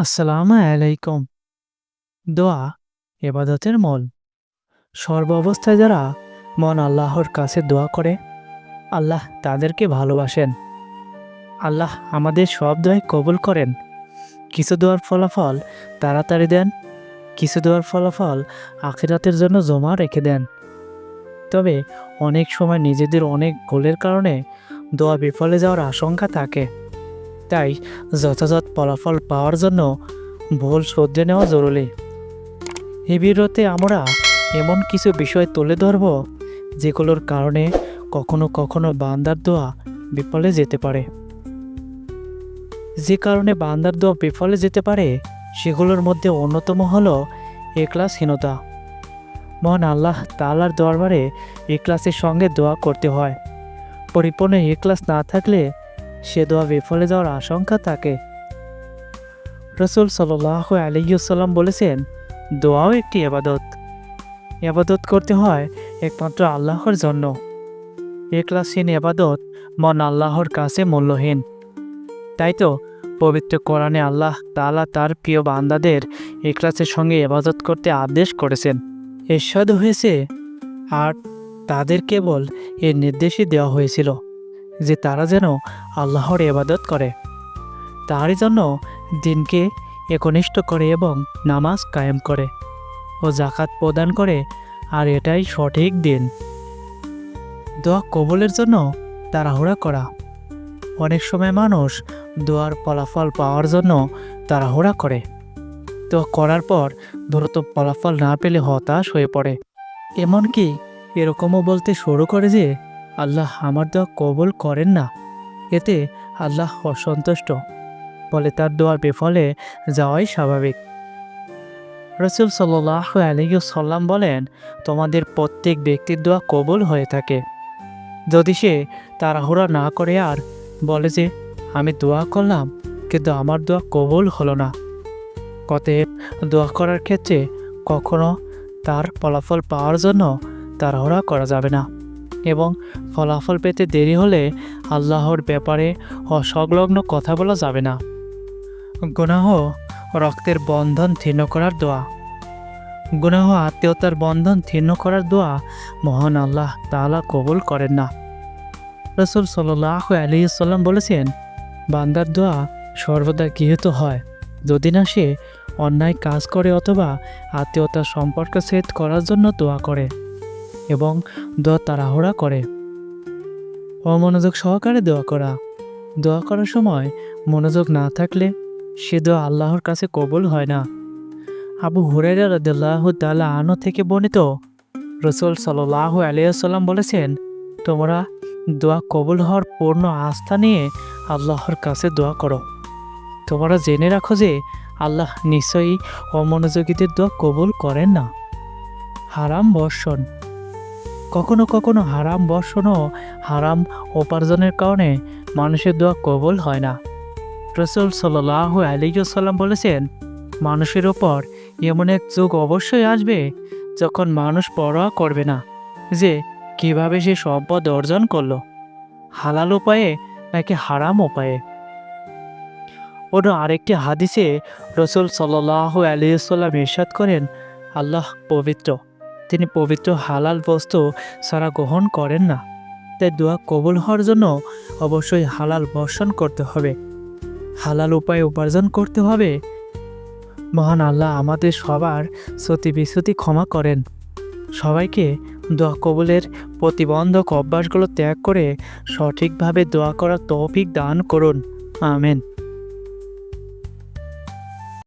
আসসালামু আলাইকুম। দোয়া এবাদতের মল। সর্ব অবস্থায় যারা মন আল্লাহর কাছে দোয়া করে, আল্লাহ তাদেরকে ভালোবাসেন। আল্লাহ আমাদের সব দোয়াই কবুল করেন। কিছু দোয়ার ফলাফল তাড়াতাড়ি দেন, কিছু দোয়ার ফলাফল আখিরাতের জন্য জমা রেখে দেন। তবে অনেক সময় নিজেদের অনেক গোলের কারণে দোয়া বিফলে যাওয়ার আশঙ্কা থাকে। তাই যথাযথ ফলাফল পাওয়ার জন্য ভুল শুধরে নেওয়া জরুরি। এই ভিডিওতে আমরা এমন কিছু বিষয় তুলে ধরব, যেগুলোর কারণে কখনো কখনো বান্দার দোয়া বিফলে যেতে পারে। যে কারণে বান্দার দোয়া বিফলে যেতে পারে, সেগুলোর মধ্যে অন্যতম হলো এক্লাসহীনতা মহান আল্লাহ তালার দরবারে এক্লাসের সঙ্গে দোয়া করতে হয়। পরিপূর্ণ এক্লাস না থাকলে সে দোয়া বিফলে যাওয়ার আশঙ্কা থাকে। রসুল সাল্লাহ আলিয়াল্লাম বলেছেন, দোয়াও একটি এবাদত এবাদত করতে হয় একমাত্র আল্লাহর জন্য। একলাসহীন এবাদত মন আল্লাহর কাছে মূল্যহীন। তাই তো, পবিত্র কোরআনে আল্লাহ তালা তার প্রিয় বান্দাদের একলাসের সঙ্গে এবাদত করতে আদেশ করেছেন। এরশাদ হয়েছে আর তাদের কেবল এর নির্দেশই দেওয়া হয়েছিল। যে তারা যেন আল্লাহর এবাদত করে। তারই জন্য দিনকে একনিষ্ঠ করে এবং নামাজ কায়েম করে ও জাকাত প্রদান করে, আর এটাই সঠিক দিন। দোয়া কবলের জন্য তাড়াহুড়া করা। অনেক সময় মানুষ দোয়ার ফলাফল পাওয়ার জন্য তাড়াহুড়া করে। তো করার পর দ্রুত ফলাফল না পেলে হতাশ হয়ে পড়ে। এমনকি এরকমও বলতে শুরু করে যে আল্লাহ আমার দোয়া কবুল করেন না। এতে আল্লাহ অসন্তুষ্ট। ফলে তার দোয়ার বিফলে যাওয়াই স্বাভাবিক। রসুল সাল্লাহ আলিয়াল্লাম বলেন, তোমাদের প্রত্যেক ব্যক্তির দোয়া কবুল হয়ে থাকে। যদি সে তাড়াহুড়া না করে আর বলে যে, আমি দোয়া করলাম, কিন্তু আমার দোয়া কবুল হলো না কতএব দোয়া করার ক্ষেত্রে কখনো তার ফলাফল পাওয়ার জন্য তাড়াহুড়া করা যাবে না। এবং ফলাফল পেতে দেরি হলে আল্লাহর ব্যাপারে অসংলগ্ন কথা বলা যাবে না। গুনাহ রক্তের বন্ধন ছিন্ন করার দোয়া। গুনাহ আত্মীয়তার বন্ধন ছিন্ন করার দোয়া মহান আল্লাহ তাআলা কবুল করেন না। রসুল সাল্লাহ আলিয়াল্লাম বলেছেন, বান্দার দোয়া সর্বদা গৃহীত হয় যদি না সে অন্যায় কাজ করে অথবা আত্মীয়তার সম্পর্ক সেট করার জন্য দোয়া করে এবং দোয়া তাড়াহুড়া করে। অমনোযোগ সহকারে দোয়া করা। দোয়া করার সময় মনোযোগ না থাকলে সে দোয়া আল্লাহর কাছে কবুল হয় না। আবু হুরাইরা রদুল্লাহ তাল্লা আনো থেকে বর্ণিত, রসুল সাল্লাহ আলিয়াল্লাম বলেছেন, তোমরা দোয়া কবুল হওয়ার পূর্ণ আস্থা নিয়ে আল্লাহর কাছে দোয়া করো। তোমরা জেনে রাখো যে আল্লাহ নিশ্চয়ই অমনোযোগীদের দোয়া কবুল করেন না। হারাম বর্ষণ। কখনো কখনো হারাম বর্ষণও হারাম উপার্জনের কারণে মানুষের দোয়া কবল হয় না। রসুল সাল্লাহ আলিয়াল্লাম বলেছেন, মানুষের ওপর এমন এক যুগ অবশ্যই আসবে যখন মানুষ পরোয়া করবে না যে কীভাবে সে সম্পদ অর্জন করল। হালাল উপায়ে নাকি হারাম উপায়ে? অন্য আরেকটি হাদিসে রসুল সাল্লাহ আলিয়াল্লাম ইরশাদ করেন, আল্লাহ পবিত্র। তিনি পবিত্র হালাল বস্তু সারা গ্রহণ করেন না। তাই দোয়া কবুল হওয়ার জন্য অবশ্যই হালাল বর্ষণ করতে হবে। হালাল উপায়ে উপার্জন করতে হবে। মহান আল্লাহ আমাদের সবার সতী বিস্তুতি ক্ষমা করেন। সবাইকে দোয়া কবুলের প্রতিবন্ধক অভ্যাসগুলো ত্যাগ করে সঠিকভাবে দোয়া করার তৌফিক দান করুন। আমেন।